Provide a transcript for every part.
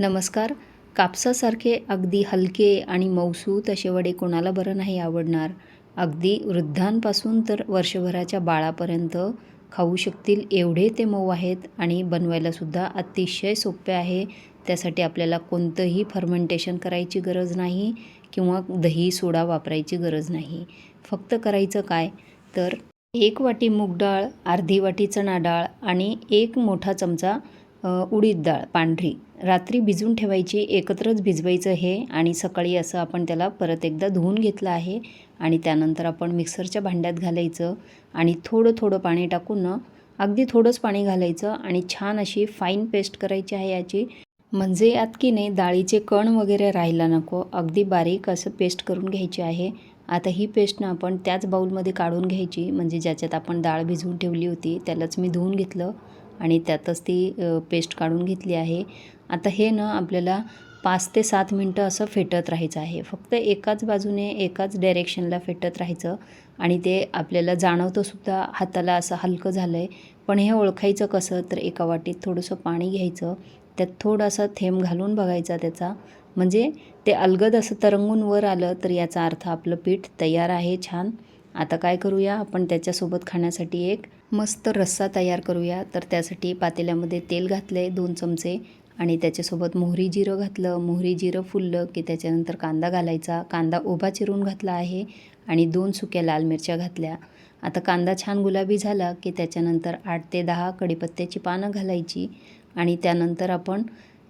नमस्कार. कापसासारखे अगदी हलके आणि मौसू तसे वडे कोणाला बरं नाही आवडणार? अगदी वृद्धांपासून तर वर्षभराच्या बाळापर्यंत खाऊ शकतील एवढे ते मऊ आहेत आणि बनवायलासुद्धा अतिशय सोपे आहे. त्यासाठी आपल्याला कोणतंही फर्मेंटेशन करायची गरज नाही किंवा दही सोडा वापरायची गरज नाही. फक्त करायचं काय? तर एक वाटी मूग डाळ अर्धी वाटी चणा डाळ आणि एक मोठा चमचा उडीद डाळ पांढरी. रात्री भिजवून ठेवायची एकत्रच भिजवायचं हे आणि सकाळी असं आपण त्याला परत एकदा धुवून घेतलं आहे आणि त्यानंतर आपण मिक्सरच्या भांड्यात घालायचं आणि थोडं थोडं पाणी टाकून ना अगदी थोडंच पाणी घालायचं आणि छान अशी फाईन पेस्ट करायची आहे याची. म्हणजे यात की नाही डाळीचे कण वगैरे राहायला नको. अगदी बारीक असं पेस्ट करून घ्यायची आहे. आता ही पेस्टनं आपण त्याच बाऊलमध्ये काढून घ्यायची. म्हणजे ज्याच्यात आपण डाळ भिजवून ठेवली होती त्यालाच मी धुवून घेतलं. आणि त्यातच ती पेस्ट काढून घेतली आहे. आता हे ना आपल्याला पाच ते सात मिनटं असं फेटत राहायचं आहे. फक्त एकाच बाजूने एकाच डायरेक्शनला फेटत राहायचं आणि ते आपल्याला जाणवतंसुद्धा हाताला असं हलकं झालं आहे पण हे ओळखायचं कसं? तर एका वाटीत थोडंसं पाणी घ्यायचं. त्यात थोडासा थेंब घालून बघायचा त्याचा. म्हणजे ते अलगद असं तरंगून वर आलं तर याचा अर्थ आपलं पीठ तयार आहे छान. आता काय करूया? आपण त्याच्यासोबत खाण्यासाठी एक मस्त रस्सा तयार करूया. तर त्यासाठी पातेल्यामध्ये तेल घातलं आहे दोन चमचे आणि त्याच्यासोबत मोहरी जिरं घातलं. मोहरी जिरं फुललं की त्याच्यानंतर कांदा घालायचा. कांदा उभा चिरून घातला आहे आणि दोन सुक्या लाल मिरच्या घातल्या. आता कांदा छान गुलाबी झाला की त्याच्यानंतर आठ ते दहा कडीपत्त्याची पानं घालायची आणि त्यानंतर आपण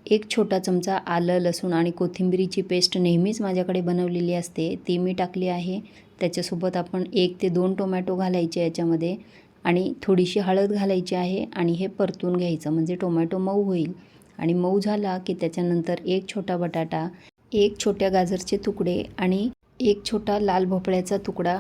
एक छोटा चमचा आलं लसूण आणि कोथिंबिरीची पेस्ट नेहमीच माझ्याकडे बनवलेली असते. ती मी टाकली आहे. त्याच्यासोबत आपण एक ते दोन टोमॅटो घालायचे याच्यामध्ये. आणि थोडीशी हळद घालायची आहे आणि हे परतून घ्यायचं. म्हणजे टोमॅटो मऊ होईल. आणि मऊ झाला की त्याच्यानंतर एक छोटा बटाटा एक छोट्या गाजरचे तुकडे आणि एक छोटा लाल भोपळ्याचा तुकडा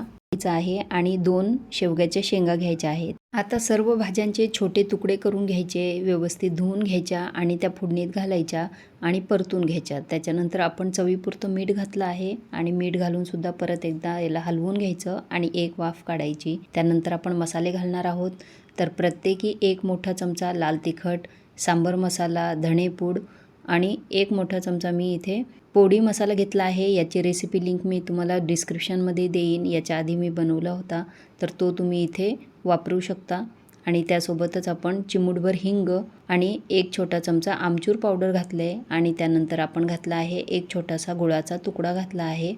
आहे आणि दोन शेवग्याच्या शेंगा घ्यायच्या आहेत. आता सर्व भाज्यांचे छोटे तुकडे करून घ्यायचे व्यवस्थित धुवून घ्यायच्या आणि त्या फोडणीत घालायच्या आणि परतून घ्यायच्या. त्याच्यानंतर आपण चवीपुरतं मीठ घातलं आहे आणि मीठ घालून सुद्धा परत एकदा याला हलवून घ्यायचं आणि एक वाफ काढायची. त्यानंतर आपण मसाले घालणार आहोत. तर प्रत्येकी एक मोठा चमचा लाल तिखट सांबर मसाला धणेपूड आणि एक मोठा चमचा मी इथे पोडी मसाला घेतला आहे. याची रेसिपी लिंक मी तुम्हाला डिस्क्रिप्शनमध्ये देईन. याच्या आधी मी बनवला होता. तर तो तुम्ही इथे वापरू शकता. आणि त्यासोबतच आपण चिमूटभर हिंग आणि एक छोटा चमचा आमचूर पावडर घातलं. आहे आणि त्यानंतर आपण घातला आहे एक छोटासा गुळाचा तुकडा घातला आहे.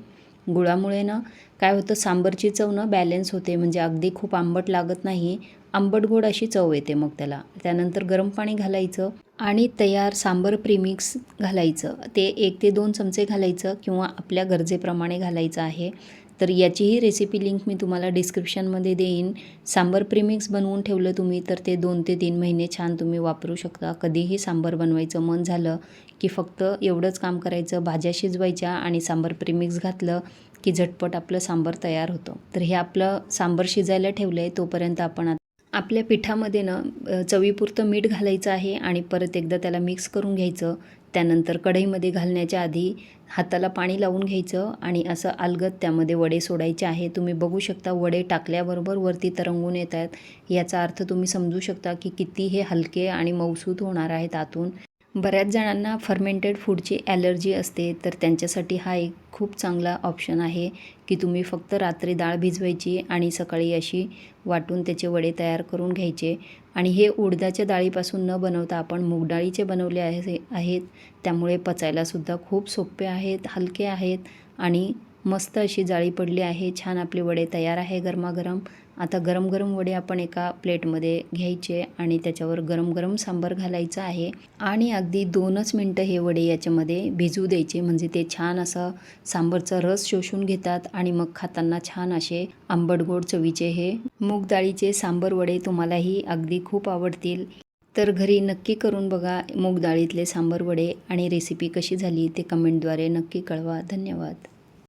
गुळामुळे ना काय होतं सांबरची चव ना बॅलेन्स होते. म्हणजे अगदी खूप आंबट लागत नाही. आंबट गोड अशी चव येते मग त्याला. त्यानंतर गरम पाणी घालायचं. आणि तयार सांबर प्रीमिक्स घालायचं. ते एक ते दोन चमचे घालायचं किंवा आपल्या गरजेप्रमाणे घालायचं आहे. तर याचीही रेसिपी लिंक मी तुम्हाला डिस्क्रिप्शनमध्ये देईन. सांबर प्रीमिक्स बनवून ठेवलं तुम्ही तर ते दोन ते तीन महिने छान तुम्ही वापरू शकता. कधीही सांबर बनवायचं मन झालं की फक्त एवढंच काम करायचं भाज्या शिजवायच्या आणि सांबर प्रीमिक्स घातलं की झटपट आपलं सांबर तयार होतं. तर हे आपलं सांबर शिजायला ठेवलं आहे तोपर्यंत आपण आता आपल्या पिठामध्ये ना चवीपुरतं मीठ घालायचं आहे आणि परत एकदा त्याला मिक्स करून घ्यायचं. त्यानंतर कढईमध्ये घालण्याच्या आधी हाताला पाणी लावून घ्यायचं आणि असं अलगत त्यामध्ये वडे सोडायचे आहे. तुम्ही बघू शकता वडे टाकल्याबरोबर वरती तरंगून येत आहेत याचा अर्थ तुम्ही समजू शकता की किती हे हलके आणि मऊसूत होणार आहेत आतून बऱ्याच जणांना फर्मेंटेड फूडची ॲलर्जी असते तर त्यांच्यासाठी हा एक खूप चांगला ऑप्शन आहे की तुम्ही फक्त रात्री डाळ भिजवायची आणि सकाळी अशी वाटून त्याचे वडे तयार करून घ्यायचे. आणि हे उडदाच्या डाळीपासून न बनवता आपण मूगडाळीचे बनवले आहे आहेत. त्यामुळे पचायलासुद्धा खूप सोपे आहेत हलके आहेत. आणि मस्त अशी जाळी पडली आहे छान आपले वडे तयार आहे गरमागरम. आता गरम गरम वडे आपण एका प्लेटमध्ये घ्यायचे आणि त्याच्यावर गरम गरम सांबार घालायचं आहे. आणि अगदी दोनच मिनटं हे वडे याच्यामध्ये भिजू द्यायचे. म्हणजे ते छान असं सांबरचा रस शोषून घेतात आणि मग खाताना छान असे आंबट गोड चवीचे हे मूग डाळीचे सांबर वडे तुम्हालाही अगदी खूप आवडतील. तर घरी नक्की करून बघा मूग डाळीतले सांबर वडे आणि रेसिपी कशी झाली ते कमेंटद्वारे नक्की कळवा. धन्यवाद.